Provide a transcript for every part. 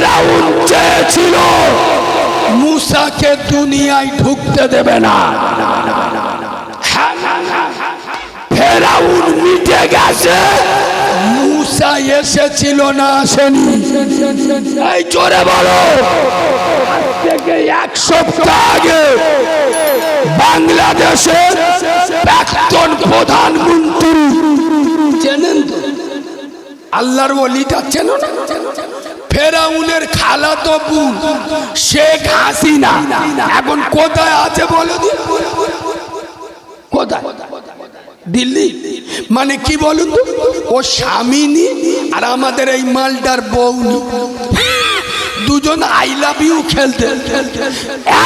ফেরাউন চেয়েছিল মুসাকে দুনিয়ায় ঢুকতে দেবে না। ফেরাউন মিটে গেছে। মুসা এসেছিল না আসেনি। এই জোরে বলো। থেকে এক সপ্তাহ আগে বাংলাদেশের প্রাক্তন প্রধানমন্ত্রী চেনেন আল্লাহর ওলিটা চেনো না? ফেরাউনের খালাতো বোন শেখ হাসিনা। এখন কোথায় আছে বলো দিল্লি। মানে কি বলুন তো? ও স্বামী আর আমাদের এই মালটার বউ দুজন আই লাভ ইউ খেলতে।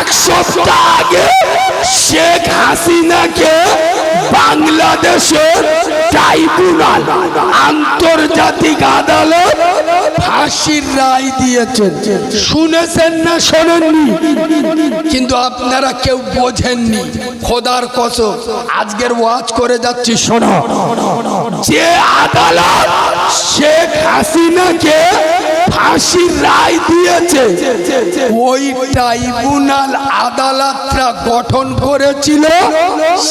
এক সপ্তাহ আগে শেখ হাসিনাকে বাংলাদেশের ট্রাইব্যুনাল, আন্তর্জাতিক আদালত ফাঁসির রায় দিয়েছেন। শুনেছেন না শোনেননি? কিন্তু আপনারা কেউ বোঝেননি। খোদার কসম, আজকের ওয়াজ করে যাচ্ছি, শোনো। যে আদালত শেখ হাসিনাকে ফাঁসির রায় দিয়েছে। ওই ট্রাইব্যুনাল আদালতটা গঠন করেছিল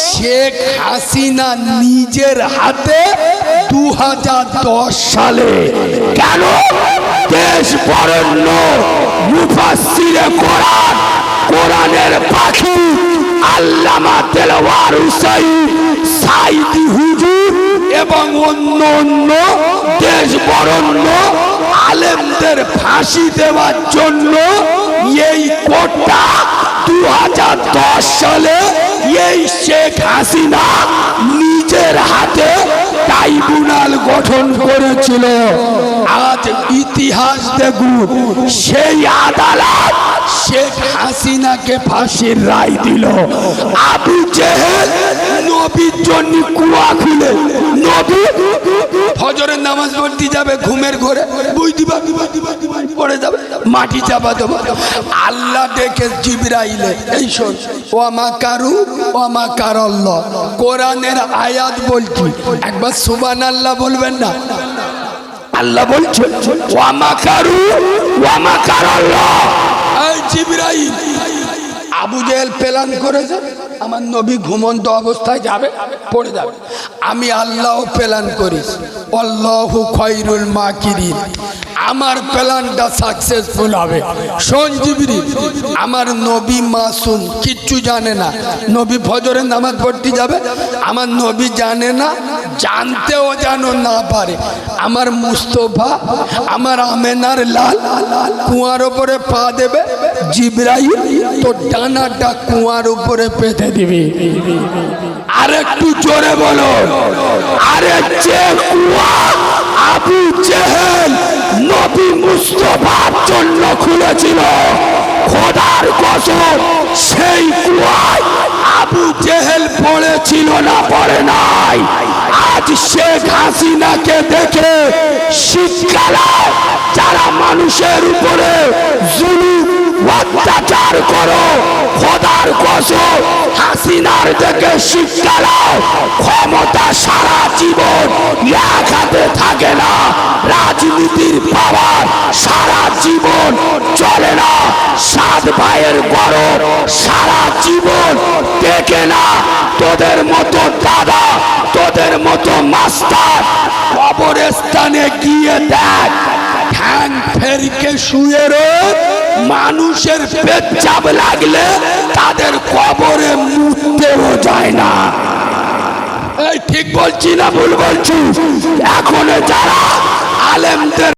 শেখ হাসিনা নিজের হাতে দু হাজার দশ সালে। কেন? দেশ বরণ্য, মুফাসসিরে কোরআন, কোরআনের পাখি, আল্লামা তেলাওয়ার হুসাইন, সাইদি হুজুর এবং অন্য অন্য দেশ বরণ্য আলেমদের ফাঁসি দেওয়ার জন্য এই কোর্টটা দু সালে এই শেখ হাসিনা নিজের হাতে ট্রাইব্যুনাল গঠন করেছিল। আজ ইতিহাস দেখুন, সেই আদালত শেখ হাসিনাকে ফাঁসির রায় দিল। আবু জেহেল নামাজ পড়তে যাবে ঘুমের ঘরে। বুঝ দিবা পড়ে যাবে। মাটি চাপা আল্লাহ ডেকে এই কারু কোরআনের আয়াত বলছি। একবার সুবান আল্লাহ বলবেন না? আল্লাহ বলছে আবু জেহেল প্ল্যান করেছে? আমার নবী ঘুমন্ত অবস্থায় যাবে, পড়ে যাবে। আমি আল্লাহ প্ল্যান করিস অল্লাহু খৈরুল মাকিরিন। আমার প্ল্যানটা সাকসেসফুল হবে। জিবরি, আমার নবী মাসুম কিচ্ছু জানে না। নবী ফজরের নামাজ পড়তে যাবে। আমার নবী জানে না, জানতেও যেন না পারে। আমার মুস্তফা, আমার আমেনার লাল, কুয়ার ওপরে পা দেবে। জিব্রাইল, তো ডানাটা কুয়ার উপরে পেতে দিবি। আর একটু জোরে বলো। আরে যে কুয়া আবু জেহেল নবী মুস্তফার জন্য খুলেছিল, খোদার কসম, সেই কুয়ায় আবু জেহেল পড়েছিল না, পড়ে নাই। আজ শেখ হাসিনাকে দেখে শীতকালে যারা মানুষের উপরে জুলুম অত্যাচার করো। খোদার কসম, হাসিনার দেখে শীতকালে ক্ষমতা সারা জীবন এক হাতে থাকে না। রাজনীতির পাওয়ার সারা জীবন চলে না। সাত ভাইয়ের গরম সারা জীবন দেখে না। তোদের মতো দাদা, তোদের মতো মাস্টার কবরস্থানে গিয়ে দেখ। ফেরকে শুয়ে মানুষের পেচ্ছাপ লাগলে তাদের কবরে মুততেও যায় না। ঠিক বলছি না ভুল বলছি? এখন যারা আলেমদের